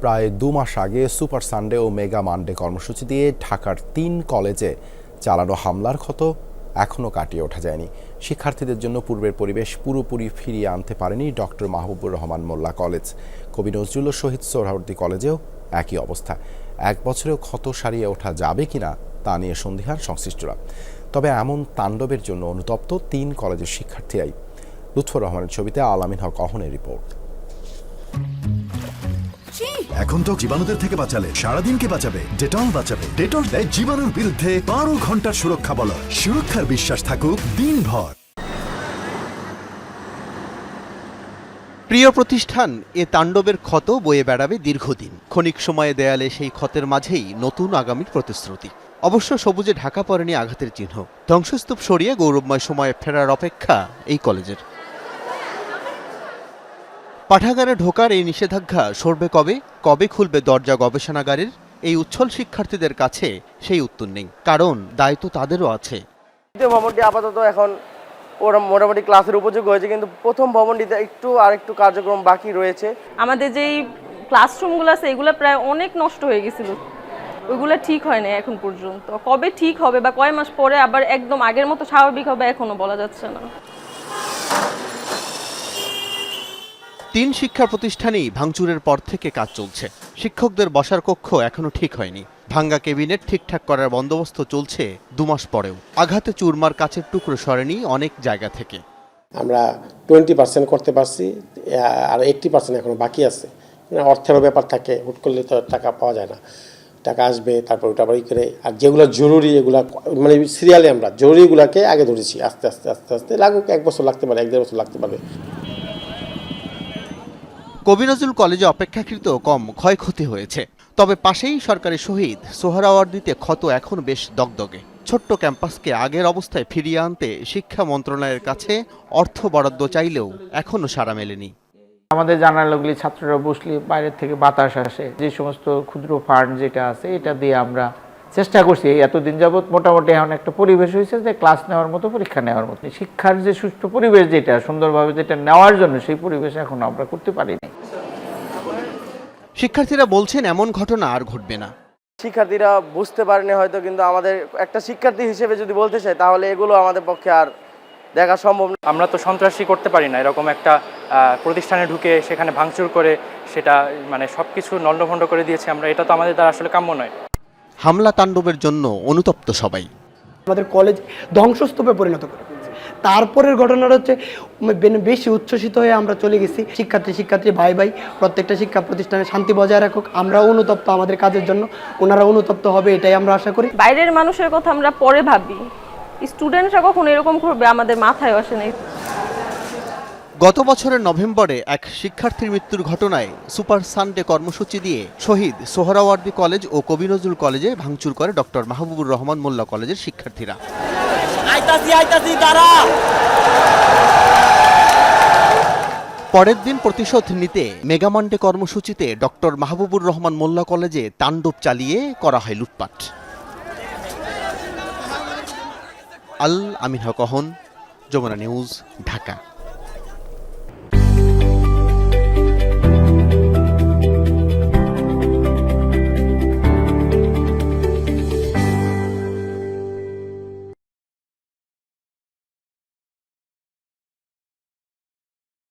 প্রায় দু মাস আগে সুপার সানডে ও মেগা মানডে কর্মসূচি দিয়ে ঢাকার তিন কলেজে চালানো হামলার ক্ষত এখনও কাটিয়ে ওঠা যায়নি। শিক্ষার্থীদের জন্য পূর্বের পরিবেশ পুরোপুরি ফিরিয়ে আনতে পারেনি ডক্টর মাহবুবুর রহমান মোল্লা কলেজ। কবি নজরুল শহীদ সোহরাওয়ার্দী কলেজেও একই অবস্থা। এক বছরেও ক্ষত সারিয়ে ওঠা যাবে কিনা তা নিয়ে সন্দিহান সংশ্লিষ্টরা। তবে এমন তাণ্ডবের জন্য অনুতপ্ত তিন কলেজের শিক্ষার্থীরাই। লুৎফর রহমানের ছবিতে আলামিন হক অহনের রিপোর্ট। এখন তো জীবাণুদের থেকে বাঁচালে সারাদিন কে বাঁচাবে ডেটল বাঁচাবে। ডেটল দেয় জীবাণুর বিরুদ্ধে বারো ঘণ্টার সুরক্ষা বল। সুরক্ষার বিশ্বাস থাকুক দিনভর। প্রিয় প্রতিষ্ঠান এ তাণ্ডবের ক্ষত বয়ে বেড়াবে দীর্ঘদিন। ক্ষণিক সময়ে দেয়ালে সেই ক্ষতের মাঝেই নতুন আগামীর প্রতিশ্রুতি। অবশ্য সবুজে ঢাকা পড়েনি আঘাতের চিহ্ন। ধ্বংসস্তূপ সরিয়ে গৌরবময় সময়ে ফেরার অপেক্ষা এই কলেজের। পাঠাগারে ঢোকার এই নিষেধাজ্ঞা সরবে কবে? কবে খুলবে দরজা গবেষণাগারের? এই উচ্ছল শিক্ষার্থীদের কাছে সেই উত্তর নেই। কারণ দায়িত্ব তাদেরও আছে। দ্বিতীয় ভবনটি আপাতত এখন ওরা মোটামুটি ক্লাসের উপযোগী হয়েছে কিন্তু প্রথম ভবনটিতে একটু আর একটু কার্যক্রম বাকি রয়েছে। আমাদের যেই ক্লাসরুমগুলো আছে এগুলো প্রায় অনেক নষ্ট হয়ে গেছিল। ওইগুলো ঠিক হয় না এখন পর্যন্ত। কবে ঠিক হবে বা কয় মাস পরে আবার একদম আগের মতো স্বাভাবিক হবে এখনও বলা যাচ্ছে না। তিন শিক্ষা প্রতিষ্ঠানেই ভাঙচুরের পর থেকে কাজ চলছে। শিক্ষকদের বসার কক্ষ এখনও ঠিক হয়নি। ভাঙ্গা কেবিনেট ঠিকঠাক করার বন্দোবস্ত চলছে দুমাস পরেও। আঘাতে চুরমার কাছের টুকরো সরেনি অনেক জায়গা থেকে। আমরা টোয়েন্টি পার্সেন্ট করতে পারছি আর এইট্টি পার্সেন্ট এখনও বাকি আছে। মানে অর্থেরও ব্যাপার থাকে, হুট করলে তো টাকা পাওয়া যায় না। টাকা আসবে, তারপর ওটা ই করে, আর যেগুলো জরুরি, এগুলা মানে সিরিয়ালে আমরা জরুরিগুলোকে আগে ধরেছি, আস্তে আস্তে আস্তে আস্তে, লাগুক, এক বছর লাগতে পারে, এক দেড় বছর লাগতে পারে। কবি নজরুল কলেজে অপেক্ষাকৃত কম ক্ষয়ক্ষতি হয়েছে। তবে পাশেই সরকারি শহীদ সোহরাওয়ার্দিতে ক্ষত এখন বেশ দগদগে। ছোট্ট ক্যাম্পাসকে আগের অবস্থায় ফিরিয়ে আনতে শিক্ষা মন্ত্রণালয়ের কাছে অর্থ বরাদ্দ চাইলেও এখনও সাড়া মেলেনি। আমাদের জানালাগুলি ছাত্ররা বসলে বাইরের থেকে বাতাস আসে। যে সমস্ত ক্ষুদ্র ফান্ড যেটা আছে, এটা দিয়ে আমরা চেষ্টা করছি। এতদিন যাবৎ মোটামুটি এখন একটা পরিবেশ হয়েছে যে ক্লাস নেওয়ার মতো, পরীক্ষা নেওয়ার মতো। শিক্ষার যে সুষ্ঠু পরিবেশ যেটা, সুন্দরভাবে যেটা নেওয়ার জন্য সেই পরিবেশ এখন আমরা করতে পারিনি। শিক্ষার্থীরা বলছেন এমন ঘটনা আর ঘটবে না। শিক্ষার্থীরা বুঝতে পারেনি হয়তো কিন্তু আমাদের একটা শিক্ষার্থী হিসেবে যদি বলতে চাই তাহলে এগুলো আমাদের পক্ষে আর দেখা সম্ভব না। আমরা তো সন্ত্রাসী করতে পারি না এরকম একটা প্রতিষ্ঠানে ঢুকে সেখানে ভাঙচুর করে সেটা মানে সব কিছু নণ্ডভণ্ড করে দিয়েছে আমরা এটা তো আমাদের দ্বারা আসলে কাম্য নয়। হামলা তাণ্ডবের জন্য অনুতপ্ত সবাই। আমাদের কলেজ ধ্বংসস্তূপে পরিণত করে। তারপরের ঘটনাটা হচ্ছে বেশি উচ্ছ্বসিত হয়ে আমরা চলে গেছি। শিক্ষার্থী শিক্ষার্থী ভাই ভাই প্রত্যেকটা শিক্ষা প্রতিষ্ঠানে শান্তি বজায় রাখুক। আমরা অনুতপ্ত আমাদের কাজের জন্য ওনারা অনুতপ্ত হবে এটাই আমরা আশা করি। বাইরের মানুষের কথা আমরা পরে ভাবি। স্টুডেন্টরা কখন এরকম করবে আমাদের মাথায় আসে নাই। গত বছরের নভেম্বরে এক শিক্ষার্থীর মৃত্যুর ঘটনায় সুপার সানডে কর্মসূচি দিয়ে শহীদ সোহরাওয়ার্দী কলেজ ও কবি নজরুল কলেজে ভাঙচুর করে ডক্টর মাহবুবুর রহমান মোল্লা কলেজের শিক্ষার্থীরা। পরের দিন প্রতিশোধ নিতে মেগামান্ডে কর্মসূচিতে ডক্টর মাহবুবুর রহমান মোল্লা কলেজে তাণ্ডব চালিয়ে করা হয় লুটপাট। আল আমিন হক অহন, যমুনা নিউজ, ঢাকা।